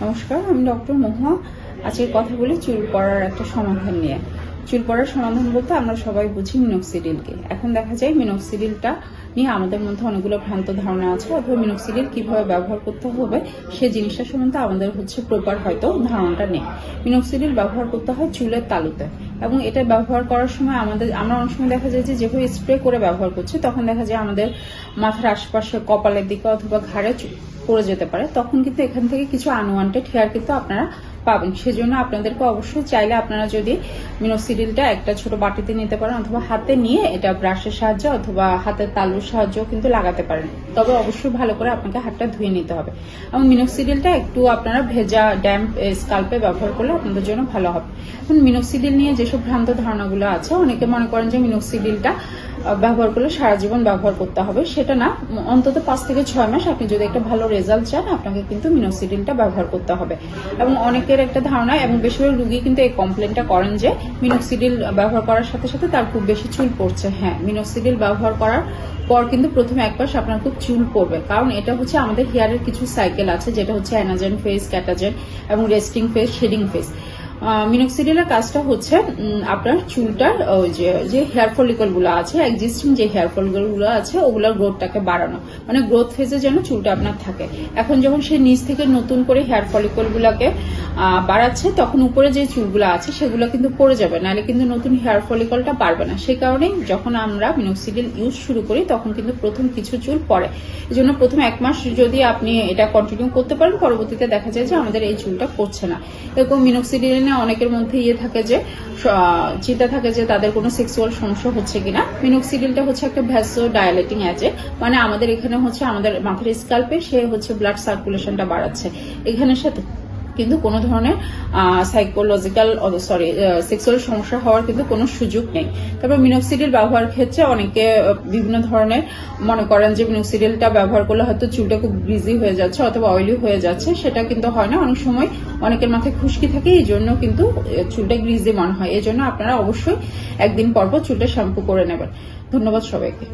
নমস্কার, আমি ডক্টর মহুয়া আজকের কথা বলি চুল পড়ার একটা সমাধান নিয়ে। চুল পড়ার সমাধান বলতে আমরা সবাই বুঝি মিনোক্সিডিলকে এখন দেখা যায় মিনোক্সিডিলটা নিয়ে আমাদের মধ্যে অনেকগুলো ভ্রান্ত ধারণা আছে, অথবা মিনোক্সিডিল কীভাবে ব্যবহার করতে হবে সে জিনিসটা সম্বন্ধে আমাদের হচ্ছে প্রপার হয়তো ধারণাটা নেই। মিনোক্সিডিল ব্যবহার করতে হয় চুলের তালুতে এবং এটা ব্যবহার করার সময় আমাদের, আমরা অনেক সময় দেখা যায় যেভাবে স্প্রে করে ব্যবহার করছি, তখন দেখা যায় আমাদের মাথার আশপাশে, কপালের দিকে অথবা ঘাড়ে পড়ে যেতে পারে তখন কিন্তু এখান থেকে কিছু আনওয়ান্টেড হেয়ার কিন্তু আপনারা পাবেন। সেজন্য আপনাদেরকে অবশ্যই চাইলে আপনারা যদি মিনোক্সিডিলটা একটা ছোট বাটিতে নিতে পারেন অথবা হাতে নিয়ে এটা ব্রাশের সাহায্যে অথবা হাতের তালুর সাহায্যেও কিন্তু লাগাতে পারেন। তবে অবশ্যই ভালো করে আপনাকে হাতটা ধুয়ে নিতে হবে। এবং মিনোক্সিডিলটা একটু আপনারা ভেজা ড্যাম্প স্কাল্পে ব্যবহার করলে আপনাদের জন্য ভালো হবে। এখন মিনোক্সিডিল নিয়ে যেসব ভ্রান্ত ধারণাগুলো আছে অনেকে মনে করেন যে মিনোক্সিডিলটা আহ, ব্যবহার করলে সারা জীবন ব্যবহার করতে হবে। সেটা না, অন্তত পাঁচ থেকে ছয় মাস আপনি যদি একটা ভালো রেজাল্ট চান, আপনাকে কিন্তু মিনোক্সিডিলটা ব্যবহার করতে হবে। এবং অনেকের একটা ধারণা, এবং বেশিরভাগ রুগী কিন্তু এই কমপ্লেনটা করেন যে মিনোক্সিডিল ব্যবহার করার সাথে সাথে তার খুব বেশি চুল পড়ছে। হ্যাঁ মিনোক্সিডিল ব্যবহার করার পর কিন্তু প্রথমে এক মাস আপনার খুব চুল পড়বে। কারণ এটা হচ্ছে আমাদের হেয়ারের কিছু সাইকেল আছে, যেটা হচ্ছে অ্যানাজেন ফেস ক্যাটাজেন এবং রেস্টিং ফেস শেডিং ফেস মিনোক্সিডিলের কাজটা হচ্ছে আপনার চুলটার যে যে হেয়ার ফলিকলগুলো আছে এক্সিস্টিং যে হেয়ার ফলিকলগুলো আছে, ওগুলোর গ্রোথটাকে বাড়ানো। মানে গ্রোথ ফেজে যেন চুলটা আপনার থাকে। এখন যখন সে নিচ থেকে নতুন করে হেয়ার ফলিকল গুলাকে বাড়াচ্ছে, তখন উপরে যে চুলগুলো আছে, সেগুলো কিন্তু পড়ে যাবে। নাহলে কিন্তু নতুন হেয়ার ফলিকলটা পারবে না। সে কারণে যখন আমরা মিনোক্সিডিল ইউজ শুরু করি, তখন কিন্তু প্রথম কিছু চুল পড়ে। এই জন্য প্রথম এক মাস যদি আপনি এটা কন্টিনিউ করতে পারেন, পরবর্তীতে দেখা যায় যে আমাদের এই চুলটা পড়ছে না। এরকম মিনোক্সিডিল নিয়ে অনেকের মধ্যে ইয়ে থাকে যে চিন্তা থাকে যে তাদের কোনো সেক্সুয়াল সমস্যা হচ্ছে কিনা। মিনোক্সিডিলটা হচ্ছে একটা ভ্যাসো ডায়ালেটিং আছে মানে আমাদের এখানে হচ্ছে আমাদের মাথার স্কাল্পে সে হচ্ছে ব্লাড সার্কুলেশনটা বাড়াচ্ছে। এখানের সাথে কিন্তু কোনো ধরনের সাইকোলজিক্যাল সরি সেক্সুয়াল সমস্যা হওয়ার কিন্তু কোনো সুযোগ নেই। তারপর মিনোক্সিডিল ব্যবহার ক্ষেত্রে অনেকে বিভিন্ন ধরনের মনে করেন যে মিনোক্সিডিলটা ব্যবহার করলে হয়তো চুলটা খুব বিজি হয়ে যাচ্ছে অথবা অয়েলি হয়ে যাচ্ছে, সেটা কিন্তু হয় না। অনেক সময় অনেকের মাথায় খুশকি থাকে, এই জন্য কিন্তু চুলটা গ্রিজি মনে হয়। এই জন্য আপনারা অবশ্যই একদিন পর পর চুলটা শ্যাম্পু করে নেবেন। ধন্যবাদ সবাইকে।